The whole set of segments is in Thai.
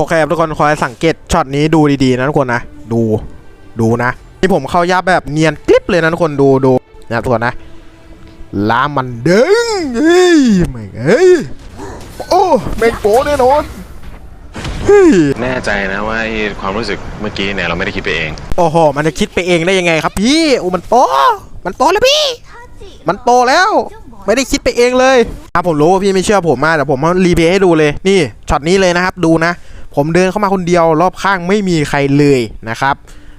อเคครับทุกคนคอยสังเกตช็อตนี้ดูดีๆนะทุกคนนะดูดูนะนี่ผมเข้ายับแบบเนียนกริบเลยนะทุกคนดูดูนะครับทุกคนนะลามันเด้งเฮ้ยไม่งเฮ้ยโอ้แม่งโป้แน่นอนเฮ้ยแน่ใจนะว่าไอ้ความรู้สึกเมื่อกี้เนี่ยเราไม่ได้คิดไปเอง โอ้โห มันจะคิดไปเองได้ยังไงครับพี่โอ้มันโปมันโปแล้วพี่ มันโปแล้ว ไม่ได้คิดไปเองเลยอะผมรู้ว่าพี่ไม่เชื่อผมมาแต่ผมมารีเพลย์ให้ดูเลย นี่ช็อตนี้เลยนะครับ ดูนะ ผมเดินเข้ามาคนเดียวรอบข้างไม่มีใครเลยนะครับ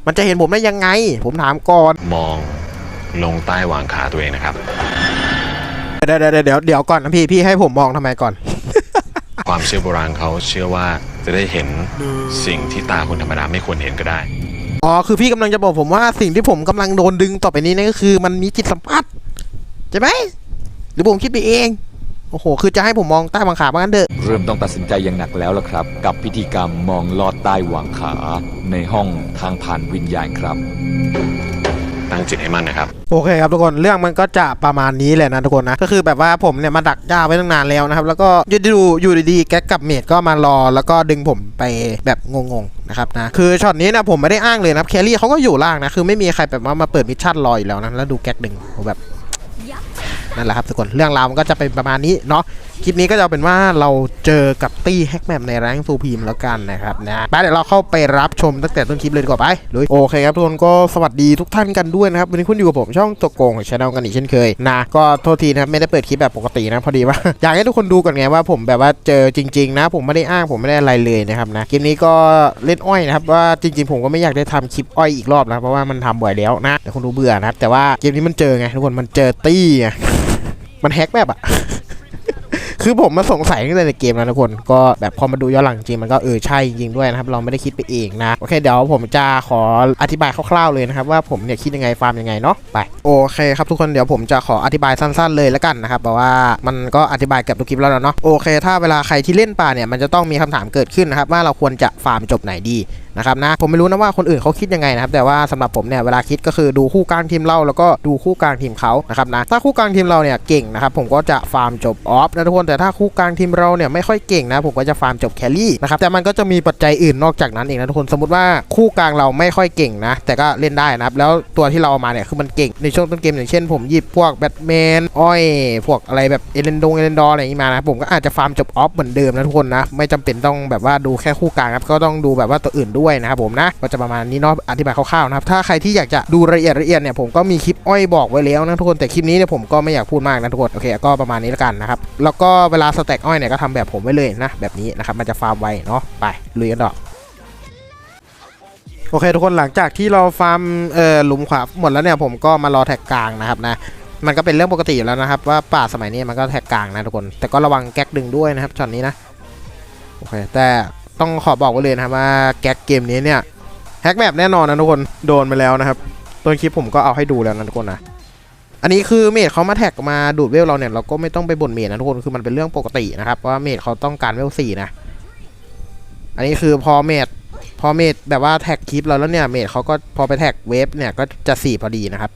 มันจะเห็นผมได้ยังไง ผมถามก่อน มองลงใต้หวางขาตัวเองนะครับ เดี๋ยวเดี๋ยวเดี๋ยวเดี๋ยวก่อนนะพี่พี่ให้ผมมองทำไมก่อน ความเชื่อโบราณเขาเชื่อว่าจะได้เห็นสิ่งที่ตาคนธรรมดาไม่ควรเห็นก็ได้ อ๋อคือพี่กำลังจะบอกผมว่าสิ่งที่ผมกำลังโดนดึงต่อไปนี้นั่นก็คือ มันมีจิตสัมผัสใช่ไหมหรือผมคิดไปเอง โอ้โห คือจะให้ผมมองใต้บังขาบ้างกันเถอะ เริ่มต้องตัดสินใจอย่างหนักแล้วล่ะครับ กับพิธีกรรมมองลอดใต้หว่างขาในห้องทางผ่านวิญญาณครับ ตั้งจิตให้มั่นนะครับ โอเคครับทุกคน เรื่องมันก็จะประมาณนี้แหละนะทุกคนนะ ก็คือแบบว่าผมเนี่ยมาดักย่าไว้ตั้งนานแล้วนะครับ แล้วก็อยู่ดูอยู่ดีๆแก๊กกับเมดก็มารอ แล้วก็ดึงผมไปแบบงงๆนะครับนะ คือช็อตนี้นะผมไม่ได้อ้างเลยนะแคลรี่เขาก็อยู่ล่างนะ คือไม่มีใครแบบว่ามาเปิดมิชชั่นรออยู่แล้วนะ แล้วดูแก๊กดึงผมแบบ นั่นแหละครับทุกคนเรื่องราวมันก็จะเป็นประมาณนี้เนาะคลิปนี้ก็จะเป็นว่าเราเจอกับตี้แฮกแมปในแรงซูพีมแล้วกันนะครับนะไปเดี๋ยวเราเข้าไปรับชมตั้งแต่ต้นคลิปเลยดีกว่าไปลุยโอเคครับทุกคนก็สวัสดีทุกท่านกันด้วยนะครับวันนี้คุณอยู่กับผมช่องตัวโกงของชาแนลกันอีกเช่นเคยนะก็โทษทีนะครับไม่ได้เปิดคลิปแบบปกตินะพอดีว่า อยากให้ทุกคนดูก่อนไงว่าผมแบบว่าเจอจริง ๆ นะ ผมไม่ได้อ้างผมไม่ได้อะไรเลยนะครับนะคลิปนี้ก็เล่นอ้อยนะครับว่าจริง ๆ ผมก็ไม่อยากได้ทำคลิปอ้อยอีกรอบนะเพราะว่ามันทำบ่อยแล้วนะเดี๋ยวคนดูเบื่อนะครับแต่ว่าเกมนี้มันเจอไงทุกคนมันเจอตี้ไง มันแฮกแบบอะคือผมมาสงสัยตั้งแต่ในเกมแล้วนะทุกคน ก็แบบพอมาดูย้อนหลังจริงมันก็เออใช่จริงด้วยนะครับ เราไม่ได้คิดไปเองนะ โอเคเดี๋ยวผมจะขออธิบายคร่าวๆเลยนะครับ ว่าผมเนี่ยคิดยังไงฟาร์มยังไงเนาะไปโอเคครับทุกคนเดี๋ยวผมจะขออธิบายสั้น ๆ เลยแล้วกันนะครับเพราะว่ามันก็อธิบายเกับทุกคลิปแล้วเนาะโอเค ถ้าเวลาใครที่เล่นป่าเนี่ยมันจะต้องมีคำถามเกิดขึ้นนะครับว่าเราควรจะฟาร์มจบไหนดี นะครับนะผมไม่รู้นะว่าคนอื่นเขาคิดยังไงนะครับแต่ว่าสำหรับผมเนี่ยเวลาคิดก็คือดูคู่กลางทีมเราแล้วก็ดูคู่กลางทีมเขานะครับนะถ้าคู่กลางทีมเราเนี่ยเก่งนะครับผมก็จะฟาร์มจบออฟนะทุกคนแต่ถ้าคู่กลางทีมเราเนี่ยไม่ค่อยเก่งนะผมก็จะฟาร์มจบแครี่นะครับแต่มันก็จะมีปัจจัยอื่นนอกจากนั้นเองนะทุกคนสมมติว่าคู่กลางเราไม่ค่อยเก่งนะ แต่ก็เล่นได้นะครับแล้วตัวที่เราเอามาเนี่ยคือมันเก่งในช่วงต้นเกมอย่างเช่น ผมหยิบพวกแบทแมนอ้อยพวกอะไรแบบเอเลนดงเอเลนดออะไรอย่างนี้มานะผมก็อาจจะฟาร์มจบออฟเหมือนเดิมนะทุกคนนะไม่จำเป็นต้องแบบว่าดูแค่คู่กลางครับก็ต้องดูแบบว่าตัวอื่นด้วยนะครับผมนะก็จะประมาณนี้เนาะอธิบายคร่าวๆนะครับถ้าใครที่อยากจะดูรายละเอียดละเอียดเนี่ยผมก็มีคลิปอ้อยบอกไว้แล้วนะทุกคนแต่คลิปนี้เนี่ยผมก็ไม่อยากพูดมากนะทุกคนโอเคก็ประมาณนี้แล้วกันนะครับแล้วก็เวลาสแต็กอ้อยเนี่ยก็ทำแบบผมไว้เลยนะแบบนี้นะครับมันจะฟาร์มไวเนาะไปลุยกันต่อโอเคทุกคนหลังจากที่เราฟาร์มเอ่อหลุมขวาหมดแล้วเนี่ยผมก็มารอแท็กกลางนะครับนะมันก็เป็นเรื่องปกติอยู่แล้วนะครับว่าป่าสมัยนี้มันก็แท็กกลางนะทุกคน แต่ก็ระวังแก๊กดึงด้วยนะครับช็อตนี้นะโอเคแต่ ต้องขอบอกไว้เลยนะครับว่าแก๊กเกมนี้เนี่ยแฮกแบบแน่นอนนะทุกคนโดนไปแล้วนะครับต้นคลิปผมก็เอาให้ดูแล้วนะทุกคนนะอันนี้คือเมดเขามาแท็กมาดูดเวลเราเนี่ยเราก็ไม่ต้องไปบ่นเมดนะทุกคนคือมันเป็นเรื่องปกตินะครับว่าเมดเขาต้องการเวลสี่นะอันนี้คือพอเมดพอเมดแบบว่าแท็กคลิปเราแล้วเนี่ยเมดเขาก็พอไปแท็กเวฟเนี่ยก็จะสี่พอดีนะครับ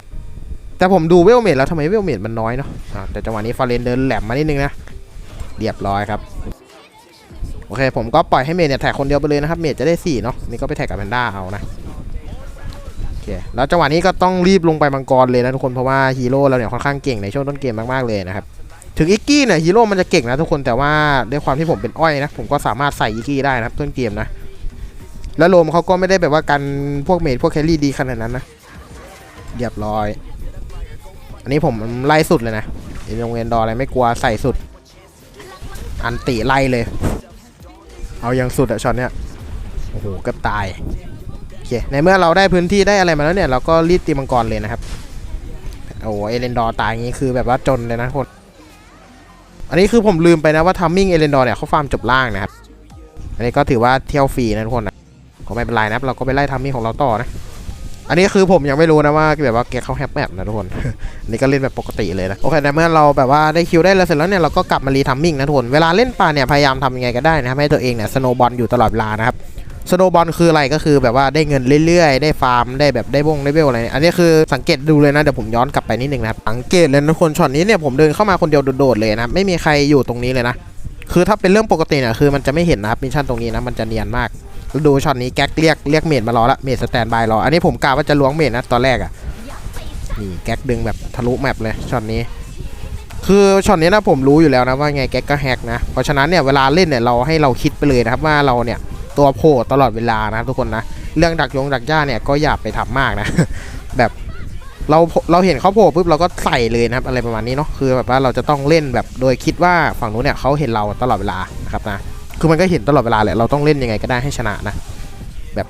แต่ผมดูเวลเมดแล้วทำไมเวลเมดมันน้อยเนาะแต่จังหวะนี้ฟาเรนเดินแหลมมานิดนึงนะเรียบร้อยครับ อเคผมก็ปล่อยให้เมดเนี่ยแท็กคนเดียวไปเลยนะครับ เมดจะได้4เนาะนี่ก็ไปแท็กกับแพนด้าเอานะโอเคแล้วจังหวะนี้ก็ต้องรีบลงไปมังกรเลยนะทุกคนเพราะว่าฮีโร่เราเนี่ยค่อนข้างเก่งในช่วงต้นเกมมากๆเลยนะครับถึงอิกกี้เนี่ยฮีโร่มันจะเก่งนะทุกคนแต่ว่าด้วยความที่ผมเป็นอ้อยนะผมก็สามารถใส่อิกกี้ได้นะครับต้นเกมนะแล้วโลมเขาก็ไม่ได้แบบว่ากันพวกเมดพวกแครี่ดีขนาดนั้นนะเรียบร้อย อันนี้ผมไล่สุดเลยนะโรงเรียนดออะไรไม่กลัวใส่สุด อันติไล่เลย เอาอย่างสุดอะช็อตเนี้ยโอ้โหเกือบตายโอเคในเมื่อเราได้พื้นที่ได้อะไรมาแล้วเนี่ยเราก็รีดตีมังกรเลยนะครับโอ้โเอเลนดอร์ตายอย่างนี้คือแบบว่าจนเลยนะทุกคนอันนี้คือผมลืมไปนะว่าทัมมิ่งเอเลนดอร์เนี่ยเขาฟาร์มจบล่างนะครับอันนี้ก็ถือว่าเที่ยวฟรีนะทุกคนนะก็ไม่เป็นไรนะครับเราก็ไปไล่ทัมมิ่งของเราต่อนะ อันนี้คือผมยังไม่รู้นะว่าแบบว่าแกเขาแฮปแมปนะทุกคน อันนี้ก็เล่นแบบปกติเลยนะ โอเคในเมื่อเราแบบว่าได้คิวได้แล้วเสร็จแล้วเนี่ยเราก็กลับมารีทัมมิ่งนะทุกคน เวลาเล่นป่าเนี่ยพยายามทำยังไงก็ได้นะครับให้ตัวเองเนี่ยสโนบอลอยู่ตลอดเวลานะครับสโนบอลคืออะไรก็คือแบบว่าได้เงินเรื่อยๆ ได้ฟาร์มได้แบบได้วงได้เวลอะไร อันนี้คือสังเกตดูเลยนะเดี๋ยวผมย้อนกลับไปนิดนึงนะครับสังเกตเลยนะทุกคนช็อตนี้เนี่ยผมเดินเข้ามาคนเดียวโดดๆเลยนะไม่มีใครอยู่ตรงนี้เลยนะ คือถ้าเป็นเรื่องปกติเนี่ยคือมันจะไม่เห็นนะครับมิชชั่นตรงนี้นะมันจะเนียนมาก ดูช็อตนี้แก๊กเรียกเรียกเมดมารอละเมดสแตนบายรอ อันนี้ผมกะว่าจะล้วงเมดนะตอนแรกอะนี่แก๊กดึงแบบทะลุแมปเลยช็อตนี้ คือช็อตนี้นะผมรู้อยู่แล้วนะว่าไงแก๊กก็แฮกนะ เพราะฉะนั้นเนี่ยเวลาเล่นเนี่ยเราให้เราคิดไปเลยนะครับว่าเราเนี่ยตัวโผล่ตลอดเวลานะทุกคนนะ เรื่องดักยงดักย่าเนี่ยก็อย่าไปทำมากนะ แบบเราเราเห็นเขาโผล่ปุ๊บเราก็ใส่เลยนะครับอะไรประมาณนี้เนาะคือแบบว่าเราจะต้องเล่นแบบโดยคิดว่าฝั่งนู้นเนี่ยเขาเห็นเราตลอดเวลานะครับนะ คือมันก็เห็นตลอดเวลาแหละเราต้องเล่นยังไงก็ได้ให้ชนะนะแบบ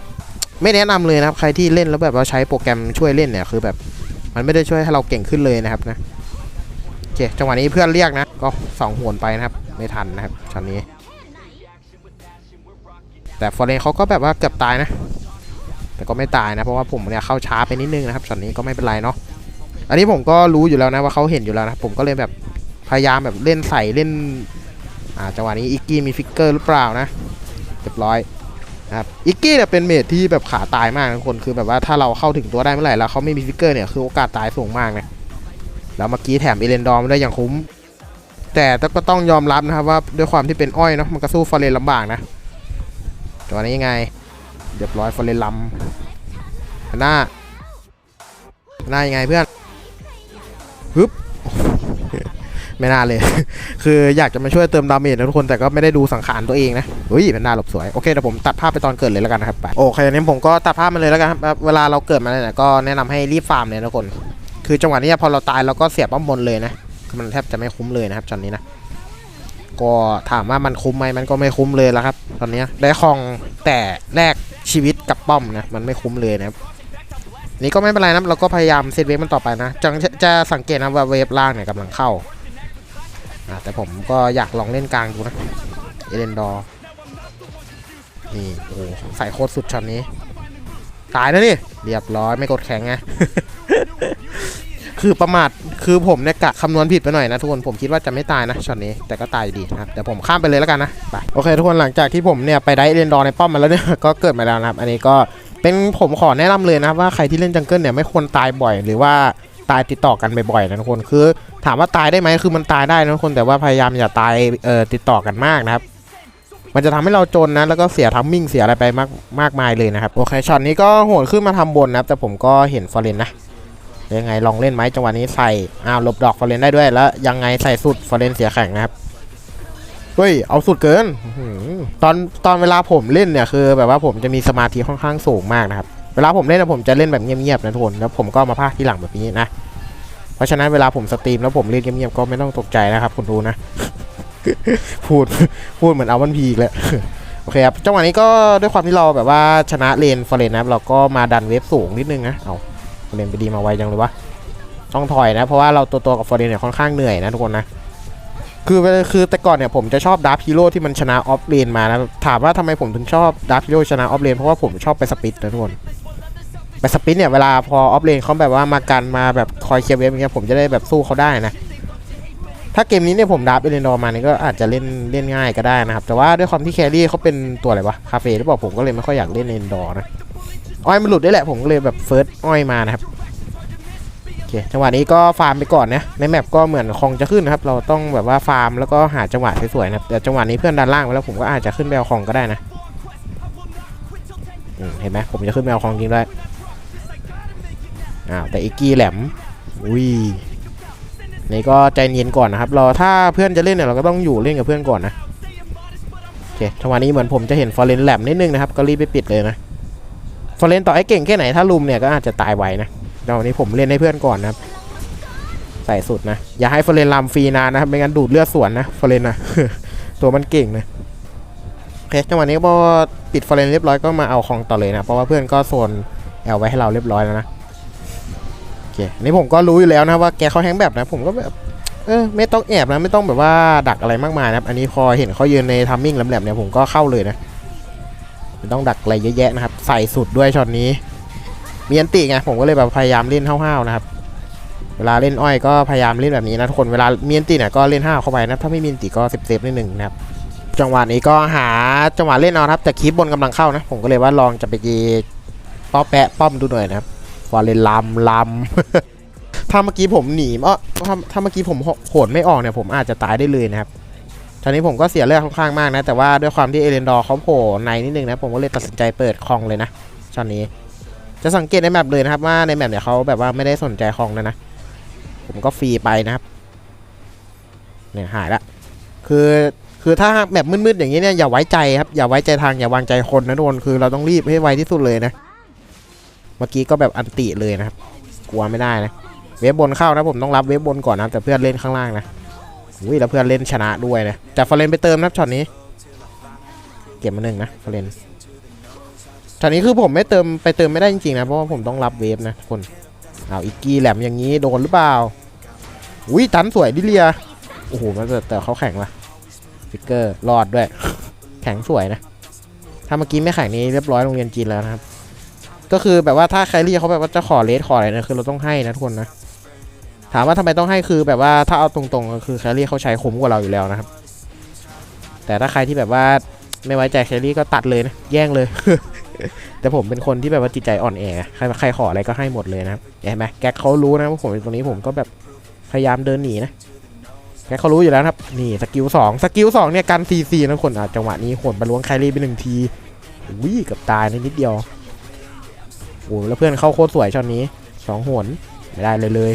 ไม่แนะนำเลยนะครับ ใครที่เล่นแล้วแบบว่าใช้โปรแกรมช่วยเล่นเนี่ยคือแบบมันไม่ได้ช่วยให้เราเก่งขึ้นเลยนะครับนะโอเคจังหวะนี้เพื่อนเรียกนะ ก็สองหวนไปนะครับ ไม่ทันนะครับช็อตนี้ แต่ฟอร์เรนเขาก็แบบว่าเกือบตายนะ แต่ก็ไม่ตายนะ เพราะว่าผมเนี่ยเข้าช้าไปนิดนึงนะครับช็อตนี้ก็ไม่เป็นไรเนาะอันนี้ผมก็รู้อยู่แล้วนะว่าเขาเห็นอยู่แล้วนะผมก็เลยแบบพยายามแบบเล่นใส่เล่น อ่าจังหวะนี้อิกกี้มีฟิกเกอร์หรือเปล่านะเรียบร้อยนะครับอิกกี้เนี่ยเป็นเมทที่แบบขาตายมากทุกคนคือแบบว่าถ้าเราเข้าถึงตัวได้เมื่อไหร่แล้วเขาไม่มีฟิกเกอร์เนี่ยคือโอกาสตายสูงมากนะแล้วเมื่อกี้แถมเอเลนดอมาด้ยอย่างคุ้ม แต่ก็ต้องยอมรับนะครับว่าด้วยความที่เป็นอ้อยเนาะมันก็สู้ฟอร์เรนลำบากนะจังหวะนี้ยังไงเรียบร้อยฟอร์เรนลำหน้าหน้ายังไงเพื่อนฮึบ ไม่น่าเลย คืออยากจะมาช่วยเติมดาเมจนะทุกคนแต่ก็ไม่ได้ดูสังขารตัวเองนะเฮ้ยเป็นหน้าหลบสวยโอเคเดี๋ยวผมตัดภาพไปตอนเกิดเลยแล้วกันนะครับไปโอเคนี้ผมก็ตัดภาพมาเลยแล้วกันครับเวลาเราเกิดมาเนี่ยก็แนะนำให้รีบฟาร์มเลยทุกคน คือจังหวะนี้พอเราตายเราก็เสียบป้อมบนเลยนะคือมันแทบจะไม่คุ้มเลยนะครับตอนนี้นะก็ถามว่ามันคุ้มไหมมันก็ไม่คุ้มเลยแล้วครับ ตอนนี้ได้คลองแต่แลกชีวิตกับป้อมนะมันไม่คุ้มเลยนะครับนี่ก็ไม่เป็นไรนะเราก็พยายามเซตเวฟมันต่อไปนะจังจะสังเกตนะว่าเวฟล่างเนี่ยกำลังเข้า แต่ผมก็อยากลองเล่นกลางดูนะ เอเลนดอร์นี่โอ้โหใส่โคตรสุดช็อตนี้ ตายแล้วนี่ เรียบร้อยไม่กดแข็งไงคือประมาทคือผมเนี่ยกะคำนวณผิดไปหน่อยนะทุกคนผมคิดว่าจะไม่ตายนะช็อตนี้แต่ก็ตายดีนะครับเดี๋ยวผมข้ามไปเลยแล้วกันนะไปโอเค ทุกคนหลังจากที่ผมเนี่ยไปได้เอเลนดอร์ในป้อมมาแล้วเนี่ยก็เกิดมาแล้วนะครับ อันนี้ก็เป็นผมขอแนะนำเลยนะครับว่าใครที่เล่นจังเกิลเนี่ยไม่ควรตายบ่อย หรือว่าตายติดต่อกันบ่อยๆนะทุกคนคือ ถามว่าตายได้ไหมคือมันตายได้นะทุกคนแต่ว่าพยายามอย่าตายเอ่อติดต่อกันมากนะครับ มันจะทำให้เราจนนะแล้วก็เสียทัมมิ่งเสียอะไรไปมากมากมายเลยนะครับโอเคช็อตนี้ก็โหดขึ้นมาทำบนนะครับ แต่ผมก็เห็นฟอร์เรนนะยังไงลองเล่นไหมจังหวะนี้ใส่อ้าวหลบดอกฟอร์เรนได้ด้วยแล้ว ยังไงใส่สุดฟอร์เรนเสียแข่งนะครับเฮ้ยเอาสุดเกินอตอนตอนเวลาผมเล่นเนี่ยคือ แบบว่าผมจะมีสมาธิค่อนข้างสูงมากนะครับเวลาผมเล่นนะผมจะเล่นแบบเงียบๆนะทุกคนแล้วผมก็มาพากที่หลังแบบนี้นะ ราะฉะนั้นเวลาผมสตรีมแล้วผมเล่นเงียบๆก็ไม่ต้องตกใจนะครับคุณดูนะ พูดพูดเหมือนเอาวันพีอีกแล้วโอเคครับจังหวะนี้ก็ด้วยความที่เราแบบว่าชนะเลนฟอร์เรนนะครับเราก็มาดันเวฟสูงนิดนึงนะเอาฟอร์เรนไปดีมาไวจังเลยวะต้องถอยนะ เพราะว่าเราตัวตัวกับฟอร์เรนเนี่ยค่อนข้างเหนื่อยนะทุกคนนะคือคือแต่ก่อนเนี่ยผมจะชอบดาร์ฟฮีโร่ที่มันชนะออฟเลนมานะถามว่าทำไมผมถึงชอบดาร์ฟฮีโร่ชนะออฟเลนเพราะว่าผมชอบไปสปิดนะทุกคน ไปสปิดเนี่ยเวลาพอออฟเลนเขาแบบว่ามากันมาแบบคอยเคลียร์เวฟอย่างเงี้ยผมจะได้แบบสู้เขาได้นะ ถ้าเกมนี้เนี่ยผมดับเอเลนดอร์มาเนี่ยก็อาจจะเล่นเล่นง่ายก็ได้นะครับ แต่ว่าด้วยความที่แครี่เขาเป็นตัวอะไรวะคาเฟ่หรือเปล่าผมก็เลยไม่ค่อยอยากเล่นเอเลนดอร์นะอ้อยมันหลุดได้แหละผมก็เลยแบบเฟิร์สอ้อยมานะครับโอเคจังหวะนี้ก็ฟาร์มไปก่อนนะในแมปก็เหมือนคองจะขึ้นนะครับ เราต้องแบบว่าฟาร์มแล้วก็หาจังหวะสวยๆนะแต่จังหวะนี้เพื่อนดันล่างไปแล้วผมก็อาจจะขึ้นไปเอาคองก็ได้นะเห็นไหมผมจะขึ้นไปเอาคองจริงด้วย อ้าวแต่อีกกี้แหลมอุ้ยนี่ก็ใจเย็นก่อนนะครับรอถ้าเพื่อนจะเล่นเนี่ยเราก็ต้องอยู่เล่นกับเพื่อนก่อนนะโอเคจังหวะนี้เหมือนผมจะเห็นฟอร์เรนแหลมนิดนึงนะครับก็รีบไปปิดเลยนะฟอร์เรนต่อให้เก่งแค่ไหนถ้าลุมเนี่ยก็อาจจะตายไวนะแต่วันนี้ผมเล่นให้เพื่อนก่อนนะครับ ใส่สุดนะอย่าให้ฟอร์เรนลำฟรีนานนะครับไม่งั้นดูดเลือดสวนนะฟอร์เรนนะตัวมันเก่งนะโอเคจังหวะนี้พอปิดฟอร์เรนเรียบร้อยก็มาเอาของต่อเลยนะเพราะว่าเพื่อนก็โซนแอลไว้ให้เราเรียบร้อยแล้วนะ เคอันนี้ผมก็รู้อยู่แล้วนะว่าแกเขาแฮงแบบนะผมก็แบบเออไม่ต้องแอบนะไม่ต้องแบบว่าดักอะไรมากมายนะครับอันนี้พอเห็นเขายืนในทัมมิ่งแหลมๆเนี่ยผมก็เข้าเลยนะไม่ต้องดักอะไรเยอะแยะนะครับใส่สุดด้วยช็อตนี้ มีอันติไงผมก็เลยแบบพยายามเล่นห้าวๆนะครับเวลาเล่นอ้อยก็พยายามเล่นแบบนี้นะทุกคนเวลามีอันติเนี่ยก็เล่นห้าวเข้าไปนะถ้าไม่มีอันติก็เซฟๆนิดหนึ่งนะครับจังหวะนี้ก็หาจังหวะเล่นเอาครับแต่คลิปบนกำลังเข้านะ ผมก็เลยว่าลองจะไปยีป้อแปะป้อมดูหน่อยนะครับ อร์เรนลำลำถ้าเมื่อกี้ผมหนีเออถ้าถ้าเมื่อกี้ผมโหนไม่ออกเนี่ยผมอาจจะตายได้เลยนะครับตอนนี้ผมก็เสียเลือดค่อนข้างมากนะ แต่ว่าด้วยความที่เอเลนดอร์เขาโผล่ในนิดนึงนะ ผมก็เลยตัดสินใจเปิดคลองเลยนะช็อตนี้ จะสังเกตในแมปเลยนะครับว่าในแมปเนี่ยเขาแบบว่าไม่ได้สนใจคลองนะนะ ผมก็ฟรีไปนะครับเนี่ยหายละ คือคือถ้าแบบมืดๆอย่างนี้เนี่ยอย่าไว้ใจครับอย่าไว้ใจทางอย่าวางใจคนนะทุกคนคือเราต้องรีบให้ไวที่สุดเลยนะ เมื่อกี้ก็แบบอันติเลยนะครับ กลัวไม่ได้นะ เวฟบนเข้านะผมต้องรับเวฟบนก่อนนะแต่เพื่อนเล่นข้างล่างนะอุ้ยแล้วเพื่อนเล่นชนะด้วยนะแต่ฟอร์เรนไปเติมนะช็อตนี้ เก็บมาหนึ่งนะฟอร์เรนช็อตนี้คือผมไม่เติมไปเติมไม่ได้จริงๆนะเพราะว่าผมต้องรับเวฟนะทุกคนเอาอีกกี้แหลมอย่างนี้โดนหรือเปล่าอุ้ยตันสวยดิเลียโอ้โหมันแต่แต่เขาแข็งว่ะฟิกเกอร์รอดด้วย แข็งสวยนะ ถ้าเมื่อกี้ไม่แข็งนี้เรียบร้อยโรงเรียนจีนแล้วนะครับ ก็คือแบบว่าถ้าใครเรียกเขาแบบว่าจะขอเลสขออะไรนะคือเราต้องให้นะทุกคนนะ ถามว่าทำไมต้องให้คือแบบว่าถ้าเอาตรงๆก็คือแคลรี่เขาใช้คุ้มกว่าเราอยู่แล้วนะครับ แต่ถ้าใครที่แบบว่าไม่ไว้ใจแคลรี่ก็ตัดเลยนะแย่งเลย แต่ผมเป็นคนที่แบบว่าจิตใจอ่อนแอใครใครขออะไรก็ให้หมดเลยนะครับเห็นไหมแก๊กเขารู้นะว่าผมเป็นตรงนี้ผมก็แบบพยายามเดินหนีนะแก๊กเขารู้อยู่แล้วครับ นี่สกิลสองสกิลสองเนี่ยกันซีซีนะคนอะจังหวะนี้โหนบรรลวงแคลรี่ไปหนึ่งทีวิ่เกับตายในนิดเดียว โอ้แล้วเพื่อนเข้าโคตรสวยช็อตนี้สองหนไม่ได้เลยเลย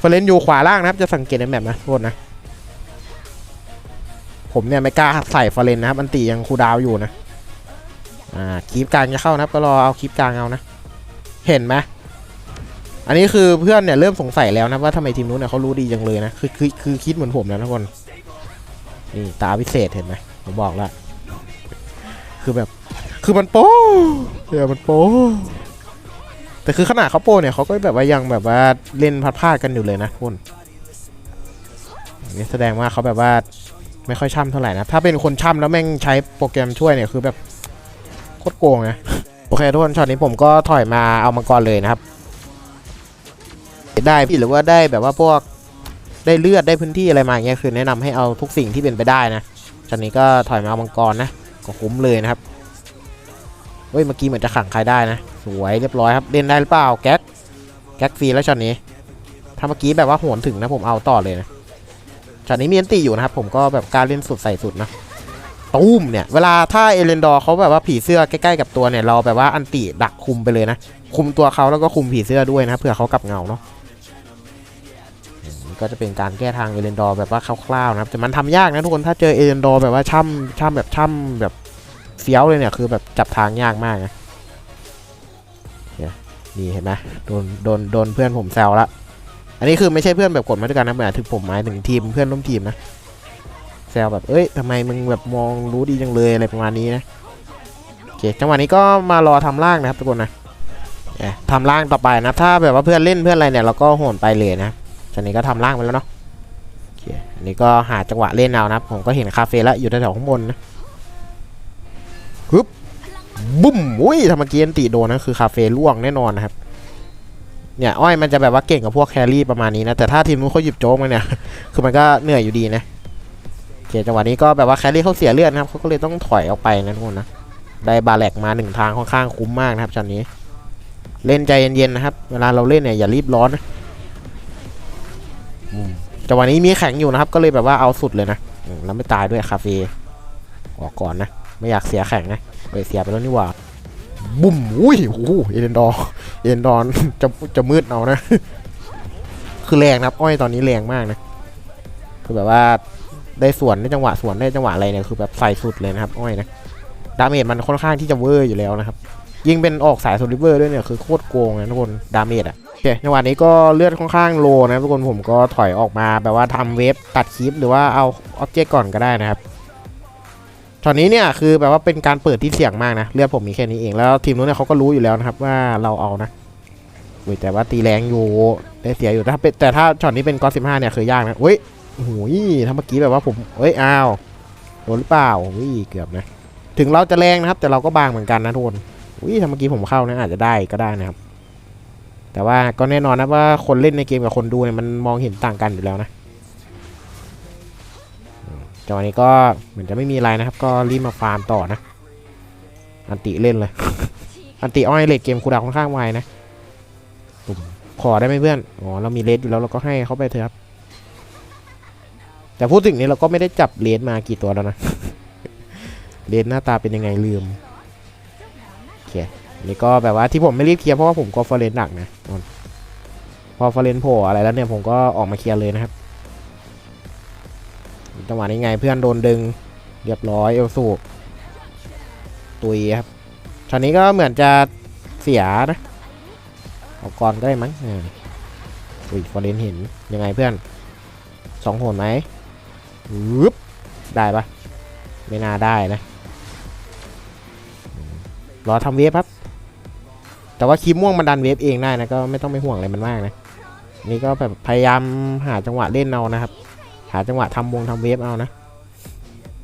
ฟอร์เรนอยู่ขวาล่างนะครับ จะสังเกตในแมปนะโทษนะ ผมเนี่ยไม่กล้าใส่ฟอร์เรนนะครับ อันตียังคูดาวอยู่นะ อ่าคลิปกลางจะเข้านะครับ ก็รอเอาคลิปกลางเอานะ เห็นไหมอันนี้คือเพื่อนเนี่ยเริ่มสงสัยแล้วนะว่าทำไมทีมนู้นเนี่ยเขารู้ดีจังเลยนะ คือคือคือคิดเหมือนผมแล้วนะทุกคนนี่ตาพิเศษเห็นไหมผมบอกแล้วคือแบบ คือมันโป้เดี๋ยวมันโป้แต่คือขนาดเขาโปรเนี่ยเขาก็แบบว่ายังแบบว่าเล่นพัดพลาดกันอยู่เลยนะคุณนี่แสดงว่าเขาแบบว่าไม่ค่อยช่ำเท่าไหร่นะ ถ้าเป็นคนช่ำแล้วแม่งใช้โปรแกรมช่วยเนี่ยคือแบบโคตรโกงนะโอเคทุกคนช็อตนี้ผมก็ถอยมาเอามังกรเลยนะครับ ได้พี่หรือว่าได้แบบว่าพวกได้เลือดได้พื้นที่อะไรมาอย่างเงี้ยคือแนะนำให้เอาทุกสิ่งที่เป็นไปได้นะช็อตนี้ก็ถอยมาเอามังกรนะก็คุ้มเลยนะครับ เฮ้ยเมื่อกี้เหมือนจะขังใครได้นะ สวยเรียบร้อยครับเล่นได้หรือเปล่าแก๊กแก๊กฟรีแล้วช็อตนี้ ถ้าเมื่อกี้แบบว่าโหนถึงนะผมเอาต่อเลยนะช็อตนี้มีอันตีอยู่นะครับผมก็แบบการเล่นสุดใส่สุดนะตุ้มเนี่ยเวลาถ้าเอเลนดอร์เขาแบบว่าผีเสื้อใกล้ๆกับตัวเนี่ยเราแบบว่าอันติดักคุมไปเลยนะ คุมตัวเขาแล้วก็คุมผีเสื้อด้วยนะเผื่อเขากลับเงาเนาะก็จะเป็นการแก้ทางเอเลนดอร์แบบว่าคร่าวๆนะครับแต่มันทำยากนะทุกคนถ้าเจอเอเลนดอร์แบบว่าช่ำช่ำแบบช่ำแบบ เฟี้ยวเลยเนี่ยคือแบบจับทางยากมากนะนี่เห็นไหมโดนโดนโดนเพื่อนผมแซวละอันนี้คือไม่ใช่เพื่อนแบบกดมาด้วยกันนะหมายถึงผมหมายถึงทีมเพื่อนร่วมทีมนะแซวแบบเอ้ยทำไมมึงแบบมองรู้ดีจังเลยอะไรประมาณนี้นะโอเคจังหวะนี้ก็มารอทำล่างนะครับทุกคนนะทำล่างต่อไปนะถ้าแบบว่าเพื่อนเล่นเพื่อนอะไรเนี่ยเราก็โหนไปเลยนะตอนนี้ก็ทำล่างไปแล้วเนาะโอเคอันนี้ก็หาจังหวะเล่นเอานะผมก็เห็นคาเฟ่แล้วอยู่แถวๆข้างบนนะ บุ้มอุ้ยทำเมื่อกี้อันติโดนนะคือคาเฟ่ล่วงแน่นอนนะครับ เนี่ยอ้อยมันจะแบบว่าเก่งกับพวกแครี่ประมาณนี้นะ แต่ถ้าทีมนู้นเขาหยิบโจ๊กมาเนี่ย คือมันก็เหนื่อยอยู่ดีนะโอเคจังหวะนี้ก็แบบว่าแครี่เขาเสียเลือดนะครับเขาก็เลยต้องถอยออกไปนะทุกคนนะได้บาแลกมาหนึ่งทางค่อนข้างคุ้มมากนะครับตอนนี้ เล่นใจเย็นๆนะครับ เวลาเราเล่นเนี่ยอย่ารีบร้อนนะจังหวะนี้มีแข็งอยู่นะครับ ก็เลยแบบว่าเอาสุดเลยนะแล้วไม่ตายด้วยคาเฟ่ออกก่อนนะ ไม่อยากเสียแข็งนะ เอ้ยเสียไปแล้วนี่หว่าบุ้มอุ้ยโอ้โหเอเดนดอร์เอเดนดอร์จะจะมืดเอานะ คือแรงนะครับอ้อยตอนนี้แรงมากนะ คือแบบว่าได้สวนได้จังหวะสวนได้จังหวะอะไรเนี่ยคือแบบใส่สุดเลยนะครับ อ้อยนะดาเมจมันค่อนข้างที่จะเวอร์อยู่แล้วนะครับ ยิ่งเป็นออกสายโซลิเวอร์ด้วยเนี่ยคือโคตรโกงนะทุกคนดาเมจอะโอเคจังหวะนี้ก็เลือดค่อนข้างโลนะทุกคนผมก็ถอยออกมาแบบว่าทำเวฟตัดคลิปหรือว่าเอาออบเจกต์ก่อนก็ได้นะครับ ตอนนี้เนี่ยคือแบบว่าเป็นการเปิดที่เสี่ยงมากนะเลือดผมมีแค่นี้เองแล้วทีมนู้นเนี่ยเขาก็รู้อยู่แล้วนะครับว่าเราเอานะอุ้ยแต่ว่าตีแรงอยู่ได้เสียอยู่ถ้าเป็นแต่ถ้าช็อตนี้เป็นก้อนสิบห้าเนี่ยคือยากนะอุ้ยโอ้โหถ้าเมื่อกี้แบบว่าผมเอ้ยอ้าวโดนหรือเปล่าอุ้ยเกือบนะ ถึงเราจะแรงนะครับ แต่เราก็บางเหมือนกันนะทุกคนอุ้ยถ้าเมื่อกี้ผมเข้านะอาจจะได้ก็ได้นะครับ แต่ว่าก็แน่นอนนะว่าคนเล่นในเกมกับคนดูเนี่ยมันมองเห็นต่างกันอยู่แล้วนะ จังหวะนี้ก็เหมือนจะไม่มีอะไรนะครับ ก็รีบมาฟาร์มต่อนะ อันติเล่นเลย อันติอ้อยเลดเกมคูดาวค่อนข้างไวนะตุ่มขอได้ไหมเพื่อน อ๋อเรามีเลดอยู่แล้วเราก็ให้เขาไปเถอะครับ แต่พูดถึงนี้เราก็ไม่ได้จับเลนมากี่ตัวแล้วนะ เลนหน้าตาเป็นยังไงลืมโอเคนี่ก็แบบว่าที่ผมไม่รีบเคลียร์เพราะว่าผมก็ฟอร์เรนหนักนะพอฟอร์เรนโผล่อะไรแล้วเนี่ยผมก็ออกมาเคลียร์เลยนะครับ จังหวะนี้ไงเพื่อนโดนดึง เรียบร้อยเอลสูตุยครับช็อตนี้ก็เหมือนจะเสียนะเอาก่อนก็ได้มั้งอุ้ยฟอร์เรนเห็นยังไงเพื่อนสองโหนไหมวึบได้ปะไม่น่าได้นะ รอทำเวฟครับ แต่ว่าคีบม่วงมันดันเวฟเองได้นะ ก็ไม่ต้องไปห่วงอะไรมันมากนะ นี่ก็แบบพยายามหาจังหวะเล่นเอานะครับ หาจังหวะทำวงทำเวฟเอานะ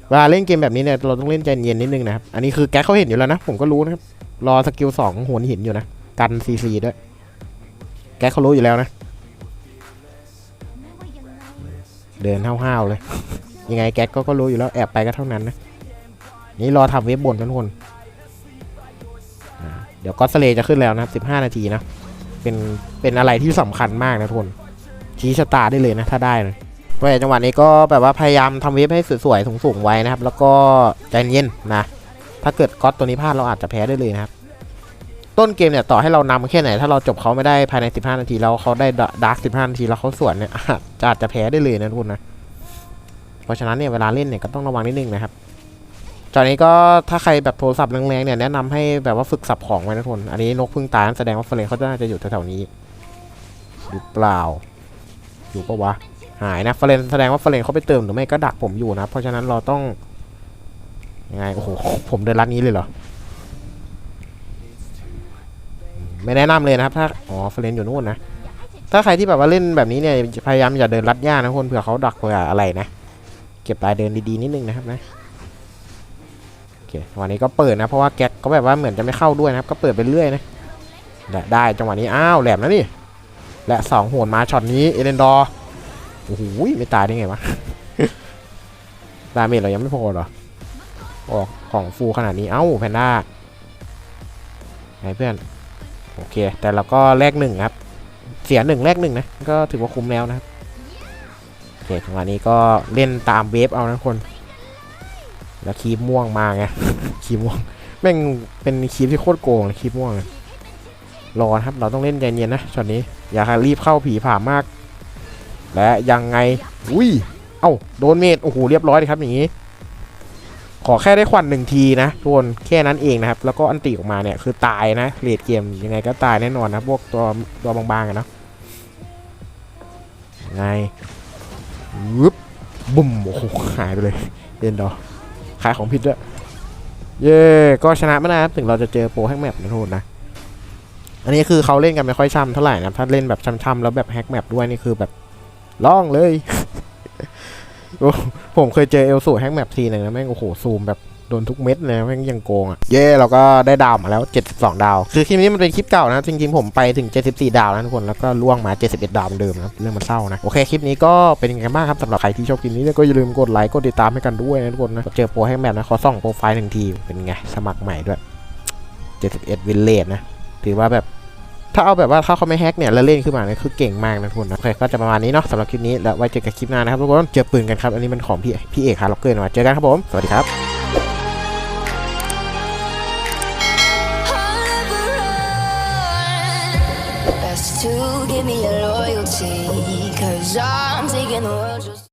เวลาเล่นเกมแบบนี้เนี่ยเราต้องเล่นใจเย็นนิดนึงนะครับ อันนี้คือแก๊กเขาเห็นอยู่แล้วนะ ผมก็รู้นะครับ รอสกิลสองโหนหินอยู่นะ กันซีซีด้วย แก๊กเขารู้อยู่แล้วนะ เดินห้าวๆเลย ยังไงแก๊กก็ก็รู้อยู่แล้วแอบไปก็เท่านั้นนะ นี่รอทำเว็บนกันทุกคนเดี๋ยวก็สเลจะขึ้นแล้วนะครับ15 นาทีนะ เป็น เป็นอะไรที่สำคัญมากนะทุกคนชี้ชะตาได้เลยนะ ถ้าได้นะ ก็จังหวะนี้ก็แบบว่าพยายามทำเว็บให้สวยๆสูงๆไว้นะครับ แล้วก็ใจเย็นนะ ถ้าเกิดก๊อตตัวนี้พลาดเราอาจจะแพ้ได้เลยนะครับ ต้นเกมเนี่ยต่อให้เรานำแค่ไหน ถ้าเราจบเขาไม่ได้ภายใน 15 นาทีแล้วเขาได้ดาร์ก15 นาทีแล้วเขาสวนเนี่ยอาจจะอาจจะแพ้ได้เลยนะทุกคนนะ เพราะฉะนั้นเนี่ยเวลาเล่นเนี่ยก็ต้องระวังนิดนึงนะครับตอนนี้ก็ถ้าใครแบบโทรศัพท์แรงๆเนี่ยแนะนำให้แบบว่าฝึกสับของไว้นะทุกคนอันนี้นกพึ่งตายนั่นแสดงว่าเฟรนเขาจะน่าจะอยู่แถวๆนี้หรือเปล่า อยู่ปะวะ หายนะเฟรนแสดงว่าเฟรนเขาไปเติมหรือไม่ก็ดักผมอยู่นะ เพราะฉะนั้นเราต้องยังไงโอ้โหผมเดินลัดนี้เลยเหรอ ไม่แนะนำเลยนะครับ ถ้าอ๋อเฟรนอยู่นู่นนะ ถ้าใครที่แบบว่าเล่นแบบนี้เนี่ยพยายามอย่าเดินลัดย่านะคนเผื่อเขาดักเผื่ออะไรนะ เก็บรายเดินดีๆนิดนึงนะครับนะโอเควันนี้ก็เปิดนะเพราะว่าแก๊กก็แบบว่าเหมือนจะไม่เข้าด้วยนะครับ ก็เปิดไปเรื่อยนะได้จังหวะนี้อ้าวแหลมแล้วนี่และสองโหนมาช็อตนี้เอเลนดอร์ โอ้โหไม่ตายได้ไงวะดาเมจเรายังไม่พอเหรอออกของฟูขนาดนี้เอ้าแพนด้าไงเพื่อนโอเค แต่เราก็แลกหนึ่งครับ เสียหนึ่งแลกหนึ่งนะ ก็ถือว่าคุ้มแล้วนะครับโอเคจังหวะนี้ก็เล่นตามเวฟเอานะคน แล้วคีบม่วงมาไงคีบม่วงแม่งเป็นคีบที่โคตรโกงคีบม่วงรอครับ เราต้องเล่นใจเย็นนะช็อตนี้อย่ารีบเข้าผีผ่ามาก และยังไง อุ้ย เอ้า โดนเมดโอ้โห เรียบร้อยเลยครับอย่างนี้ ขอแค่ได้ควันหนึ่งทีนะทุกคนแค่นั้นเองนะครับ แล้วก็อันติออกมาเนี่ยคือตายนะเลดเกมยังไงก็ตายแน่นอนนะพวกตัวตัวบางๆอะเนาะไงวึบบุ่มโอ้โหหายไปเลยเล่นดอขายของผิดด้วย เย่ก็ชนะมานะครับถึงเราจะเจอโปรแฮกแมปนะทุกคนนะอันนี้คือเขาเล่นกันไม่ค่อยช่ำเท่าไหร่นะถ้าเล่นแบบช่ำๆแล้วแบบแฮกแมปด้วยนี่คือแบบ ล่องเลยผมเคยเจอเอลสูแฮกแมปทีหนึงนะแม่งโอ้โหซูมแบบโดนทุกเม็ดเลยแม่งยังโกงอะ เย่เราก็ได้ดาวมาแล้ว 72 ดาว คือคลิปนี้มันเป็นคลิปเก่านะ จริงๆผมไปถึง 74 ดาวนะทุกคนแล้วก็ล่วงมา 71 ดาวเหมือนเดิมนะเรื่องมันเศร้านะ โอเคคลิปนี้ก็เป็นยังไงบ้างครับสำหรับใครที่ชอบคลิปนี้ก็อย่าลืมกดไลค์กดติดตามให้กันด้วยนะทุกคนนะเจอโปรแฮกแมปนะขอส่องโปรไฟล์หนึ่งทีเป็นไงสมัครใหม่ด้วย 71วินเลจนะถือว่าแบบ ถ้าเอาแบบว่าถ้าเขาไม่แฮกเนี่ยแล้วเล่นขึ้นมาเนี่ยคือเก่งมากนะทุกคนนะโอเคก็จะประมาณนี้เนาะสำหรับคลิปนี้แล้วไว้เจอกันคลิปหน้านะครับทุกคนเจอปืนกันครับอันนี้มันของพี่พี่เอกฮาร์ล็อกเกอร์มาเจอกันครับผมสวัสดีครับ